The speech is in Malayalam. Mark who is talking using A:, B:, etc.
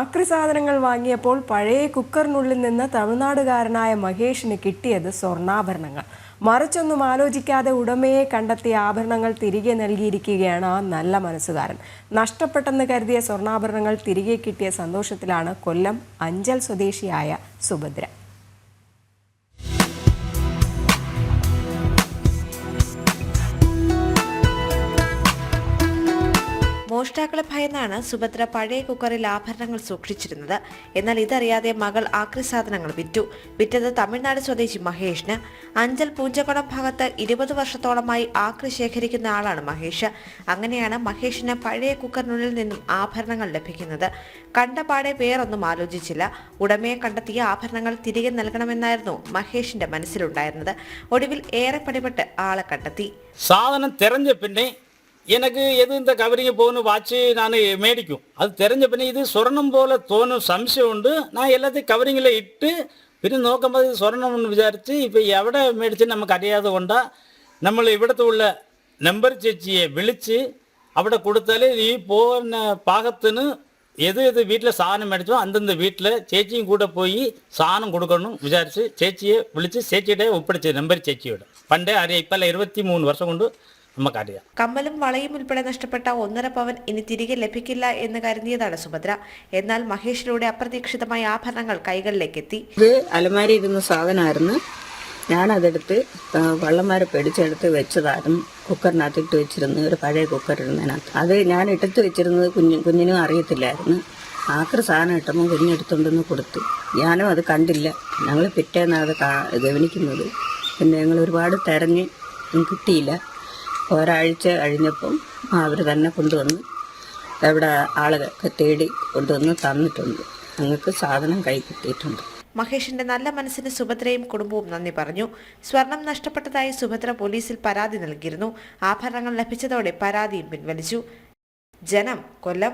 A: ആക്രി സാധനങ്ങൾ വാങ്ങിയപ്പോൾ പഴയ കുക്കറിനുള്ളിൽ നിന്ന് തമിഴ്നാടുകാരനായ മഹേഷിന് കിട്ടിയത് സ്വർണാഭരണങ്ങൾ. മറിച്ചൊന്നും ആലോചിക്കാതെ ഉടമയെ കണ്ടെത്തിയ ആഭരണങ്ങൾ തിരികെ നൽകിയിരിക്കുകയാണ് ആ നല്ല മനസ്സുകാരൻ. നഷ്ടപ്പെട്ടെന്ന് കരുതിയ സ്വർണാഭരണങ്ങൾ തിരികെ കിട്ടിയ സന്തോഷത്തിലാണ് കൊല്ലം അഞ്ചൽ സ്വദേശിയായ സുഭദ്ര.
B: മോഷ്ടാക്കളെ ഭയന്നാണ് സുഭദ്ര പഴയ കുക്കറിൽ ആഭരണങ്ങൾ സൂക്ഷിച്ചിരുന്നത്. എന്നാൽ ഇതറിയാതെ മകൾ ആക്രി സാധനങ്ങൾ വിറ്റു. വിറ്റത് തമിഴ്നാട് സ്വദേശി മഹേഷിന്. അഞ്ചൽ പൂഞ്ചക്കുളം ഭാഗത്ത് ഇരുപത് വർഷത്തോളമായി ആക്രി ശേഖരിക്കുന്ന ആളാണ് മഹേഷ്. അങ്ങനെയാണ് മഹേഷിന് പഴയ കുക്കറിനുള്ളിൽ നിന്നും ആഭരണങ്ങൾ ലഭിക്കുന്നത്. കണ്ടപാടെ വേറൊന്നും ആലോചിച്ചില്ല. ഉടമയെ കണ്ടെത്തിയ ആഭരണങ്ങൾ തിരികെ നൽകണമെന്നായിരുന്നു മഹേഷിന്റെ മനസ്സിലുണ്ടായിരുന്നത്. ഒടുവിൽ ഏറെ പണിപെട്ട് ആളെ കണ്ടെത്തി.
C: സാധനം തെരഞ്ഞ പിന്നെ எனக்கு எது இந்த கவரிங்க போகணும் வாட்சு நான் மேடிக்கும் அது தெரிஞ்ச பின்னே இது சொரணம் போல தோணும் சம்சயம் உண்டு நான் எல்லாத்தையும் கவரிங்கில் இட்டு പിന്നെ നോക്കുമ്പോൾ സ്വർണ്ണമെന്ന് വിചാരിച്ച് ഇപ്പോൾ എവിടെ മേടിച്ച് നമുക്ക് അറിയാതെ കൊണ്ട് നമ്മൾ ഇവിടുത്തെ ഉള്ള നമ്പർ ചേച്ചിയെ വിളിച്ച് അവിടെ കൊടുത്താൽ ഈ പോകുന്ന പാകത്തിന് ഏത് ഏത് വീട്ടിലെ സാധനം മേടിച്ചോ അന്തന്ത് വീട്ടിൽ ചേച്ചിയും കൂടെ പോയി സാധനം കൊടുക്കണം വിചാരിച്ച് ചേച്ചിയെ വിളിച്ച് ചേച്ചിയുടെ ഒപ്പിടിച്ച് നമ്പർ ചേച്ചിയോട് പണ്ടേ അറിയാം ഇപ്പം ഇരുപത്തി മൂന്ന് വർഷം കൊണ്ട് നമുക്കറിയാം.
B: കമ്മലും വളയും ഉൾപ്പെടെ നഷ്ടപ്പെട്ട ഒന്നര പവൻ ഇനി തിരികെ ലഭിക്കില്ല എന്ന് കരുതിയതാണ് സുഭദ്ര. എന്നാൽ മഹേഷിലൂടെ അപ്രതീക്ഷിതമായ ആഭരണങ്ങൾ കൈകളിലേക്ക് എത്തി
D: ഇത് അലമാരി ഇരുന്ന സാധനമായിരുന്നു. ഞാനതെടുത്ത് വള്ളന്മാരെ പിടിച്ചെടുത്ത് വെച്ചതായിരുന്നു. കുക്കറിനകത്തിട്ട് വെച്ചിരുന്നു ഒരു പഴയ കുക്കർ ഇരുന്നതിനകത്ത് അത് ഞാൻ എടുത്ത് വെച്ചിരുന്നത് കുഞ്ഞു കുഞ്ഞിനും അറിയത്തില്ലായിരുന്നു. ആക്രി സാധനം ഇട്ടപ്പോൾ കുഞ്ഞെടുത്തുണ്ടെന്ന് കൊടുത്തു. ഞാനും അത് കണ്ടില്ല. ഞങ്ങൾ പിറ്റേന്നാണ് അത് കാ- ഗവനിക്കുന്നത്. പിന്നെ ഞങ്ങൾ ഒരുപാട് തിരഞ്ഞ് കിട്ടിയില്ല. ഒരാഴ്ച കഴിഞ്ഞപ്പം അവർ തന്നെ കൊണ്ടുവന്ന് അവിടെ ആളുകളൊക്കെ തേടി കൊണ്ടുവന്ന് തന്നിട്ടുണ്ട്. ഞങ്ങൾക്ക് സാധനം കൈ കിട്ടിയിട്ടുണ്ട്.
B: മഹേഷിന്റെ നല്ല മനസ്സിന് സുഭദ്രയും കുടുംബവും നന്ദി പറഞ്ഞു. സ്വർണം നഷ്ടപ്പെട്ടതായി സുഭദ്ര പോലീസിൽ പരാതി നൽകിയിരുന്നു. ആഭരണങ്ങൾ ലഭിച്ചതോടെ പരാതിയും പിൻവലിച്ചു. ജനം കൊല്ലം.